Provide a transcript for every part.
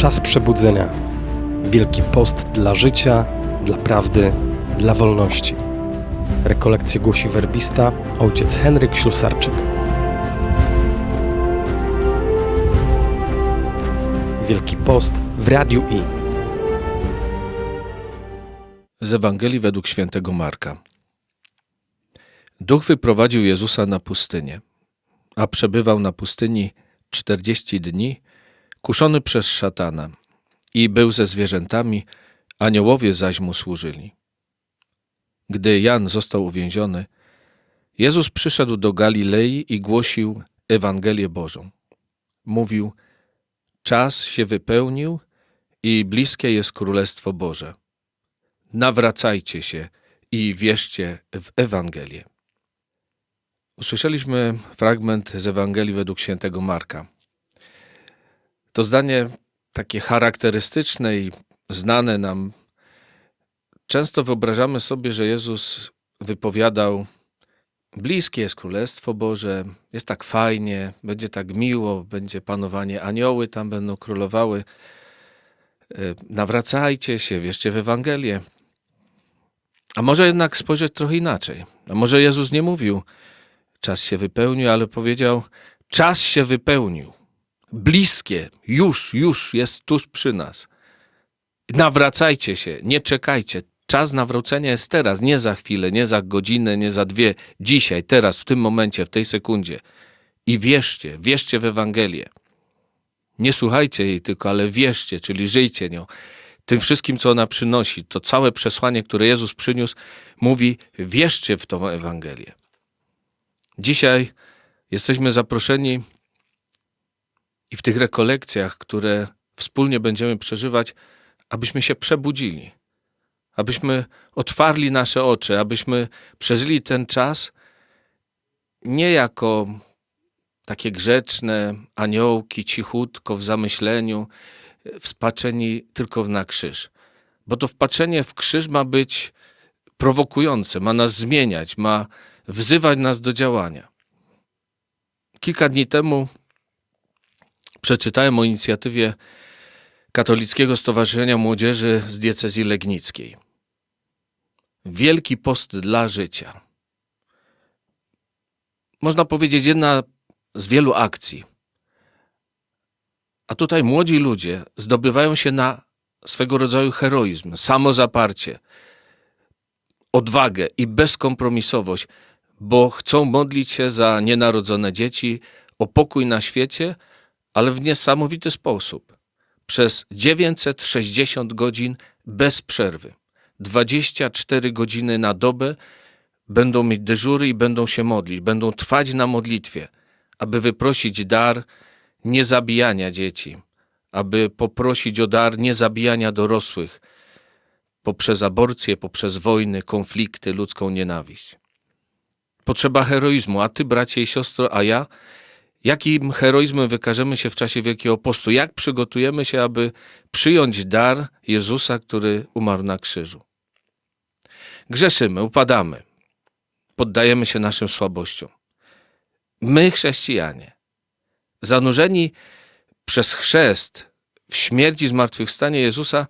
czas przebudzenia. Wielki post dla życia, dla prawdy, dla wolności. Rekolekcję głosi werbista ojciec Henryk Ślusarczyk. Wielki post w Radiu I. Z Ewangelii według świętego Marka. Duch wyprowadził Jezusa na pustynię, a przebywał na pustyni czterdzieści dni, kuszony przez szatana i był ze zwierzętami, aniołowie zaś mu służyli. Gdy Jan został uwięziony, Jezus przyszedł do Galilei i głosił Ewangelię Bożą. Mówił, czas się wypełnił i bliskie jest Królestwo Boże. Nawracajcie się i wierzcie w Ewangelię. Usłyszeliśmy fragment z Ewangelii według świętego Marka. To zdanie takie charakterystyczne i znane nam. Często wyobrażamy sobie, że Jezus wypowiadał: Bliskie jest Królestwo Boże, jest tak fajnie, będzie tak miło, będzie panowanie anioły tam będą królowały. E, Nawracajcie się, wierzcie w Ewangelię. A może jednak spojrzeć trochę inaczej. A może Jezus nie mówił, czas się wypełnił, ale powiedział, czas się wypełnił. Bliskie, już, już jest tuż przy nas. Nawracajcie się, nie czekajcie. Czas nawrócenia jest teraz, nie za chwilę, nie za godzinę, nie za dwie. Dzisiaj, teraz, w tym momencie, w tej sekundzie. I wierzcie, wierzcie w Ewangelię. Nie słuchajcie jej tylko, ale wierzcie, czyli żyjcie nią tym wszystkim, co ona przynosi, to całe przesłanie, które Jezus przyniósł, mówi: wierzcie w tą Ewangelię. Dzisiaj jesteśmy zaproszeni i w tych rekolekcjach, które wspólnie będziemy przeżywać, abyśmy się przebudzili, abyśmy otwarli nasze oczy, abyśmy przeżyli ten czas nie jako takie grzeczne aniołki, cichutko w zamyśleniu, wspaczeni tylko na krzyż. Bo to wpatrzenie w krzyż ma być prowokujące, ma nas zmieniać, ma wzywać nas do działania. Kilka dni temu przeczytałem o inicjatywie Katolickiego Stowarzyszenia Młodzieży z diecezji legnickiej. Wielki post dla życia. Można powiedzieć, jedna z wielu akcji. A tutaj młodzi ludzie zdobywają się na swego rodzaju heroizm, samozaparcie, odwagę i bezkompromisowość, bo chcą modlić się za nienarodzone dzieci, o pokój na świecie, ale w niesamowity sposób. Przez 960 godzin bez przerwy. 24 godziny na dobę będą mieć dyżury i będą się modlić, będą trwać na modlitwie, aby wyprosić dar niezabijania dzieci, aby poprosić o dar niezabijania dorosłych poprzez aborcję, poprzez wojny, konflikty, ludzką nienawiść. Potrzeba heroizmu, a ty, bracie i siostro, a ja, jakim heroizmem wykażemy się w czasie Wielkiego Postu? Jak przygotujemy się, aby przyjąć dar Jezusa, który umarł na krzyżu? Grzeszymy, upadamy, poddajemy się naszym słabościom. My, chrześcijanie, zanurzeni przez chrzest w śmierci zmartwychwstanie Jezusa,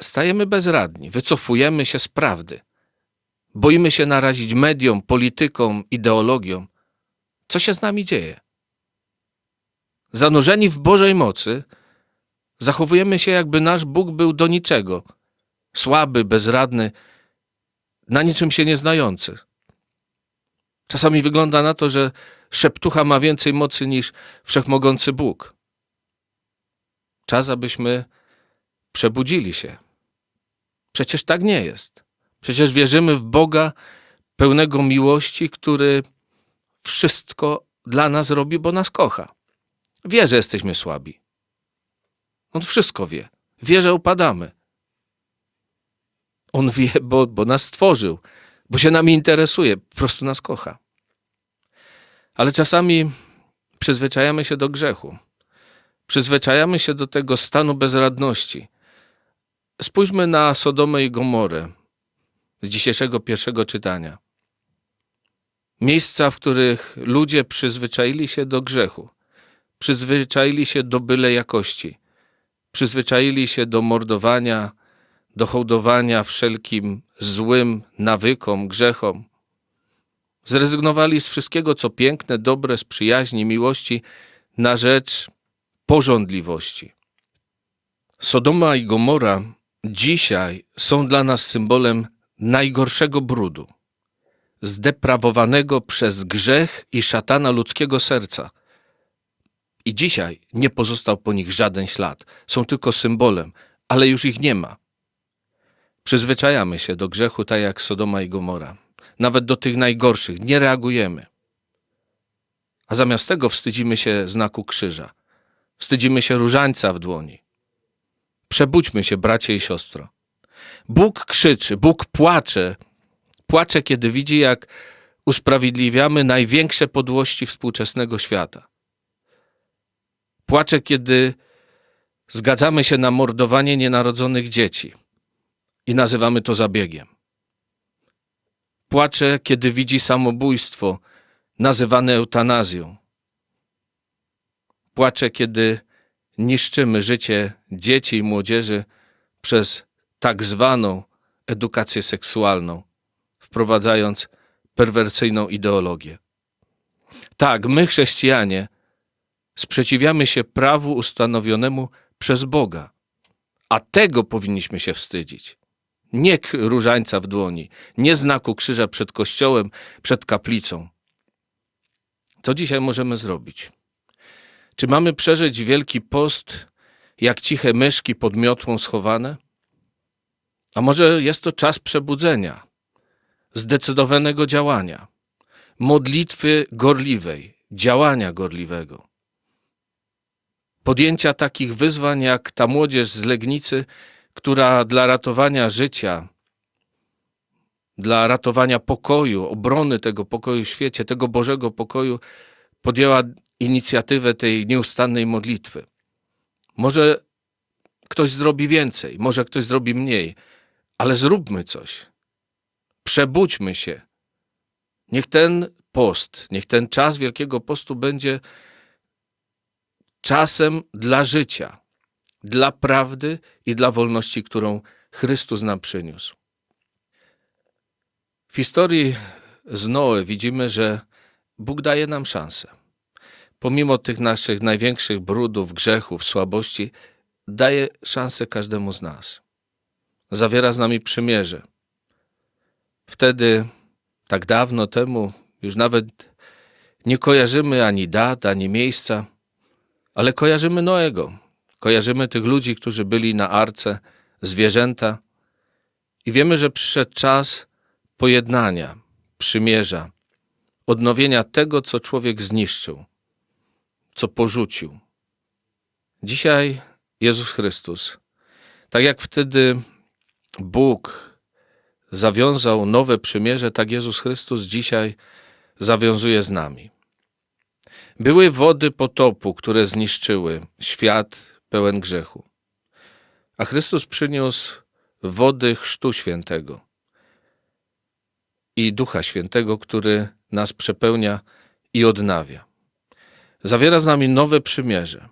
stajemy bezradni, wycofujemy się z prawdy. Boimy się narazić mediom, politykom, ideologiom. Co się z nami dzieje? Zanurzeni w Bożej mocy, zachowujemy się, jakby nasz Bóg był do niczego, słaby, bezradny, na niczym się nieznający. Czasami wygląda na to, że szeptucha ma więcej mocy niż wszechmogący Bóg. Czas, abyśmy przebudzili się. Przecież tak nie jest. Przecież wierzymy w Boga pełnego miłości, który wszystko dla nas robi, bo nas kocha. Wie, że jesteśmy słabi. On wszystko wie. Wie, że upadamy. On wie, bo, bo nas stworzył, bo się nami interesuje, po prostu nas kocha. Ale czasami przyzwyczajamy się do grzechu. Przyzwyczajamy się do tego stanu bezradności. Spójrzmy na Sodomę i Gomorę z dzisiejszego pierwszego czytania. Miejsca, w których ludzie przyzwyczaili się do grzechu, przyzwyczaili się do byle jakości, przyzwyczaili się do mordowania, do hołdowania wszelkim złym nawykom, grzechom. Zrezygnowali z wszystkiego, co piękne, dobre, z przyjaźni, miłości, na rzecz porządliwości. Sodoma i Gomora dzisiaj są dla nas symbolem najgorszego brudu, zdeprawowanego przez grzech i szatana ludzkiego serca. I dzisiaj nie pozostał po nich żaden ślad. Są tylko symbolem, ale już ich nie ma. Przyzwyczajamy się do grzechu tak jak Sodoma i Gomora. Nawet do tych najgorszych nie reagujemy. A zamiast tego wstydzimy się znaku krzyża. Wstydzimy się różańca w dłoni. Przebudźmy się, bracie i siostro. Bóg krzyczy, Bóg płacze. Płacze, kiedy widzi, jak usprawiedliwiamy największe podłości współczesnego świata. Płacze, kiedy zgadzamy się na mordowanie nienarodzonych dzieci i nazywamy to zabiegiem. Płacze, kiedy widzi samobójstwo nazywane eutanazją. Płacze, kiedy niszczymy życie dzieci i młodzieży przez tak zwaną edukację seksualną, wprowadzając perwersyjną ideologię. Tak, my, chrześcijanie, sprzeciwiamy się prawu ustanowionemu przez Boga, a tego powinniśmy się wstydzić. Nie różańca w dłoni, nie znaku krzyża przed kościołem, przed kaplicą. Co dzisiaj możemy zrobić? Czy mamy przeżyć wielki post jak ciche myszki pod miotłą schowane? A może jest to czas przebudzenia, zdecydowanego działania, modlitwy gorliwej, działania gorliwego, podjęcia takich wyzwań jak ta młodzież z Legnicy, która dla ratowania życia, dla ratowania pokoju, obrony tego pokoju w świecie, tego Bożego pokoju, podjęła inicjatywę tej nieustannej modlitwy. Może ktoś zrobi więcej, może ktoś zrobi mniej, ale zróbmy coś. Przebudźmy się. Niech ten post, niech ten czas Wielkiego Postu będzie czasem dla życia, dla prawdy i dla wolności, którą Chrystus nam przyniósł. W historii z Noe widzimy, że Bóg daje nam szansę. Pomimo tych naszych największych brudów, grzechów, słabości, daje szansę każdemu z nas. Zawiera z nami przymierze. Wtedy, tak dawno temu, już nawet nie kojarzymy ani dat, ani miejsca, ale kojarzymy Noego. Kojarzymy tych ludzi, którzy byli na arce, zwierzęta i wiemy, że przyszedł czas pojednania, przymierza, odnowienia tego, co człowiek zniszczył, co porzucił. Dzisiaj Jezus Chrystus, tak jak wtedy Bóg zawiązał nowe przymierze, tak Jezus Chrystus dzisiaj zawiązuje z nami. Były wody potopu, które zniszczyły świat pełen grzechu. A Chrystus przyniósł wody Chrztu Świętego i Ducha Świętego, który nas przepełnia i odnawia. Zawiera z nami nowe przymierze.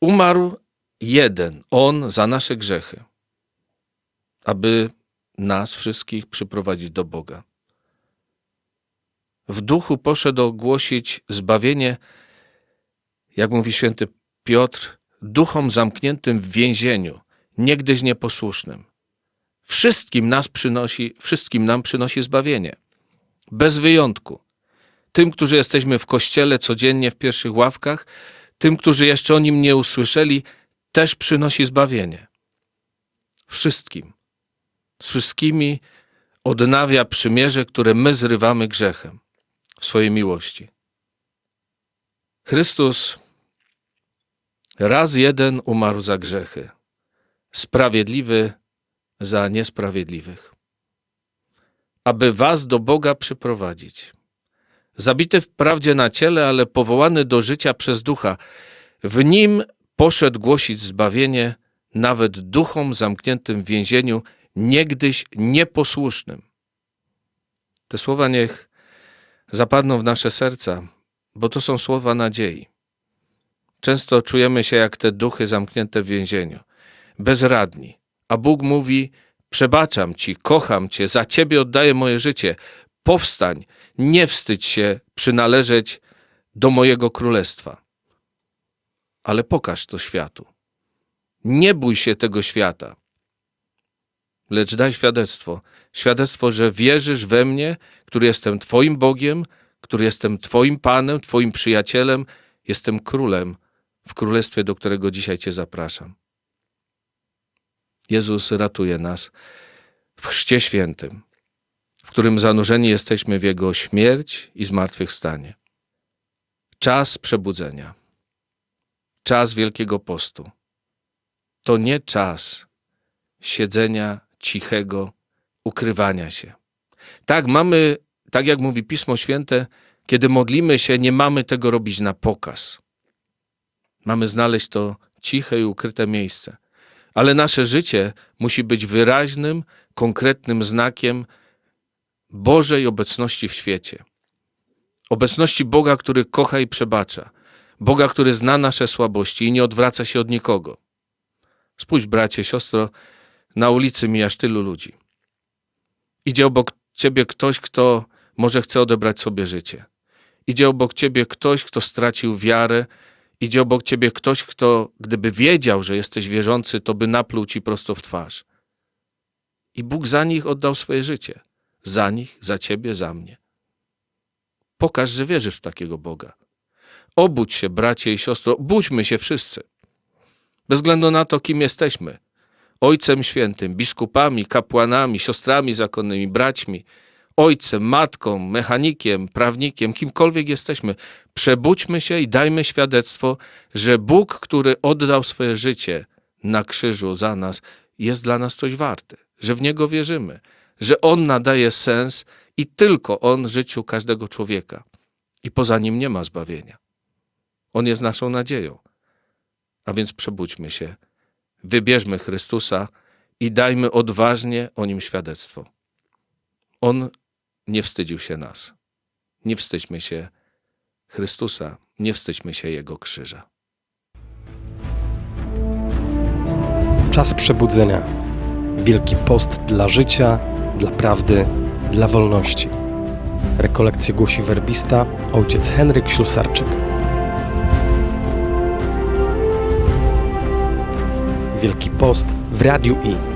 Umarł jeden, On za nasze grzechy, aby nas wszystkich przyprowadzić do Boga. W duchu poszedł ogłosić zbawienie, jak mówi święty Piotr, duchom zamkniętym w więzieniu, niegdyś nieposłusznym. Wszystkim nas przynosi, wszystkim nam przynosi zbawienie. Bez wyjątku. Tym, którzy jesteśmy w kościele codziennie w pierwszych ławkach, tym, którzy jeszcze o nim nie usłyszeli, też przynosi zbawienie. Wszystkim. Z wszystkimi odnawia przymierze, które my zrywamy grzechem w swojej miłości. Chrystus raz jeden umarł za grzechy, sprawiedliwy za niesprawiedliwych, aby was do Boga przyprowadzić. Zabity wprawdzie na ciele, ale powołany do życia przez ducha, w nim poszedł głosić zbawienie nawet duchom zamkniętym w więzieniu, niegdyś nieposłusznym. Te słowa niech zapadną w nasze serca, bo to są słowa nadziei. Często czujemy się jak te duchy zamknięte w więzieniu, bezradni. A Bóg mówi: Przebaczam ci, kocham cię, za ciebie oddaję moje życie. Powstań, nie wstydź się przynależeć do mojego królestwa. Ale pokaż to światu. Nie bój się tego świata, lecz daj świadectwo. Świadectwo, że wierzysz we mnie, który jestem Twoim Bogiem, który jestem Twoim Panem, Twoim przyjacielem, jestem królem w królestwie, do którego dzisiaj Cię zapraszam. Jezus ratuje nas w Chrzcie Świętym, w którym zanurzeni jesteśmy w Jego śmierć i zmartwychwstanie. Czas przebudzenia, czas Wielkiego Postu. To nie czas siedzenia cichego, ukrywania się. Tak, mamy, tak jak mówi Pismo Święte, kiedy modlimy się, nie mamy tego robić na pokaz. Mamy znaleźć to ciche i ukryte miejsce. Ale nasze życie musi być wyraźnym, konkretnym znakiem Bożej obecności w świecie. Obecności Boga, który kocha i przebacza. Boga, który zna nasze słabości i nie odwraca się od nikogo. Spójrz, bracie, siostro, na ulicy mijasz tylu ludzi. Idzie obok ciebie ktoś, kto może chce odebrać sobie życie. Idzie obok ciebie ktoś, kto stracił wiarę. Idzie obok ciebie ktoś, kto, gdyby wiedział, że jesteś wierzący, to by napluł ci prosto w twarz. I Bóg za nich oddał swoje życie. Za nich, za ciebie, za mnie. Pokaż, że wierzysz w takiego Boga. Obudź się, bracie i siostro, budźmy się wszyscy. Bez względu na to, kim jesteśmy. Ojcem Świętym, biskupami, kapłanami, siostrami zakonnymi, braćmi, ojcem, matką, mechanikiem, prawnikiem, kimkolwiek jesteśmy, przebudźmy się i dajmy świadectwo, że Bóg, który oddał swoje życie na krzyżu za nas, jest dla nas coś warty, że w Niego wierzymy, że On nadaje sens i tylko On życiu każdego człowieka. I poza Nim nie ma zbawienia. On jest naszą nadzieją. A więc przebudźmy się wybierzmy Chrystusa i dajmy odważnie o nim świadectwo. On nie wstydził się nas. Nie wstydźmy się Chrystusa, nie wstydźmy się Jego krzyża. Czas przebudzenia. Wielki post dla życia, dla prawdy, dla wolności. Rekolekcje głosi werbista ojciec Henryk Ślusarczyk. Wielki Post w Radiu I.